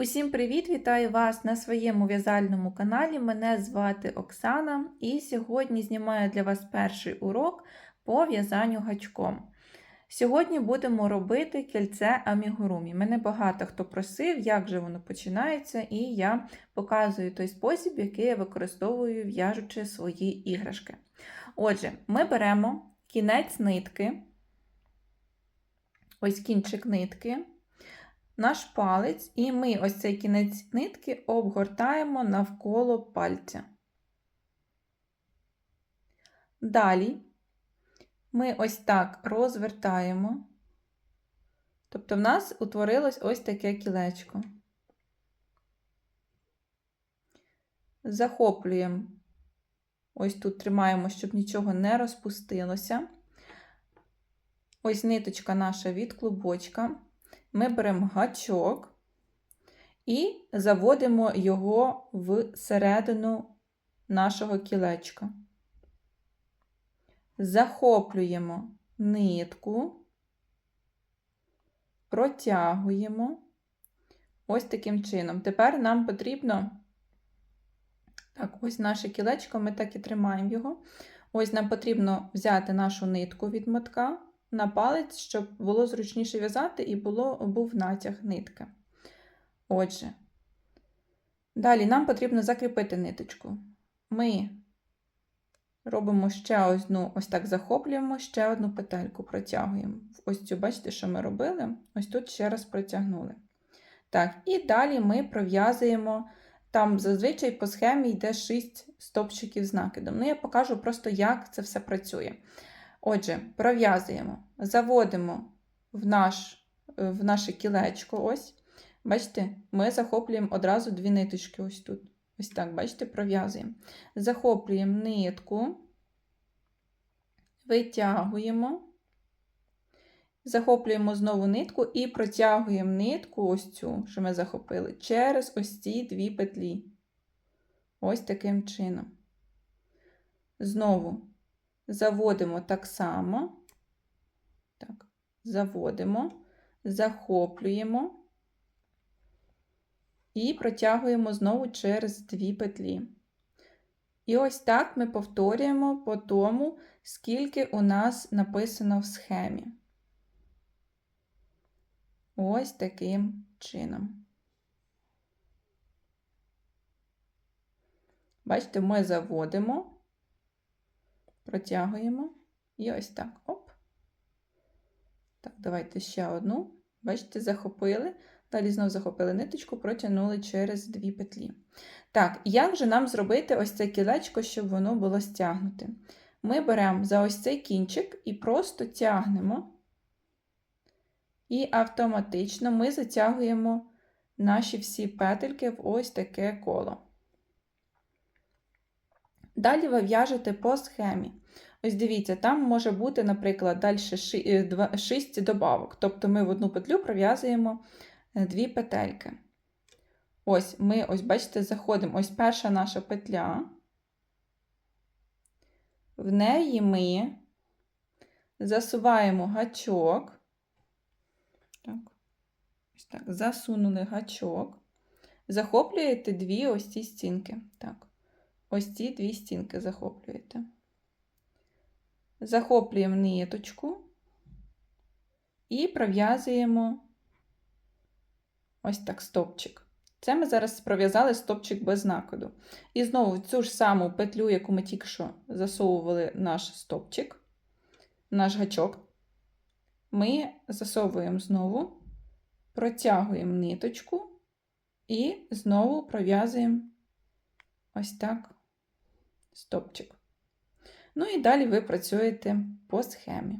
Усім привіт! Вітаю вас на своєму в'язальному каналі. Мене звати Оксана, і сьогодні знімаю для вас перший урок по в'язанню гачком. Сьогодні будемо робити кільце амігурумі. Мене багато хто просив, як же воно починається, і я показую той спосіб, який я використовую, в'яжучи свої іграшки. Отже, ми беремо кінець нитки, ось кінчик нитки наш палець, і ми ось цей кінець нитки обгортаємо навколо пальця. Далі ми ось так розвертаємо, тобто в нас утворилось ось таке кілечко. Захоплюємо, ось тут тримаємо, щоб нічого не розпустилося. Ось ниточка наша від клубочка ми беремо гачок і заводимо його в середину нашого кілечка. Захоплюємо нитку, протягуємо ось таким чином. Тепер нам потрібно, так, ось наше кілечко, ми так і тримаємо його. Ось нам потрібно взяти нашу нитку від мотка на палець, щоб було зручніше в'язати і було, був натяг нитки. Отже, далі нам потрібно закріпити ниточку. Ми робимо ще одну, ось так захоплюємо, ще одну петельку протягуємо. Ось цю, бачите, що ми робили? Ось тут ще раз протягнули. Так, і далі ми пров'язуємо. Там зазвичай по схемі йде 6 стопчиків з накидом. Ну, я покажу просто, як це все працює. Отже, пров'язуємо, заводимо в наш, в наше кілечко. ось. Бачите, ми захоплюємо одразу дві ниточки ось тут. Ось так, бачите, пров'язуємо. Захоплюємо нитку, витягуємо, захоплюємо знову нитку і протягуємо нитку, ось цю, що ми захопили, через ось ці дві петлі. Ось таким чином. Знову заводимо так само, так, заводимо, захоплюємо і протягуємо знову через дві петлі. І ось так ми повторюємо по тому, скільки у нас написано в схемі. Ось таким чином. Бачите, ми заводимо протягуємо і ось так. Оп. Так, давайте ще одну. Бачите, захопили. Далі знову захопили ниточку, протягнули через дві петлі. Так, як же нам зробити ось це кілечко, щоб воно було стягнуте? Ми беремо за ось цей кінчик і просто тягнемо, і автоматично ми затягуємо наші всі петельки в ось таке коло. Далі ви в'яжете по схемі. Ось дивіться, там може бути, наприклад, далі 6 е, добавок. Тобто ми в одну петлю пров'язуємо е, дві петельки. Ось ми, ось, бачите, заходимо. Ось перша наша петля. В неї ми засуваємо гачок. Так, ось так, засунули гачок, захоплюєте дві ось ці стінки. Так ось ці дві стінки захоплюєте. Захоплюємо ниточку і пров'язуємо ось так стопчик. Це ми зараз пров'язали стопчик без накиду. І знову цю ж саму петлю, яку ми тільки що засовували наш стопчик, наш гачок, ми засовуємо знову, протягуємо ниточку і знову пров'язуємо ось так стопчик. Ну і далі ви працюєте по схемі.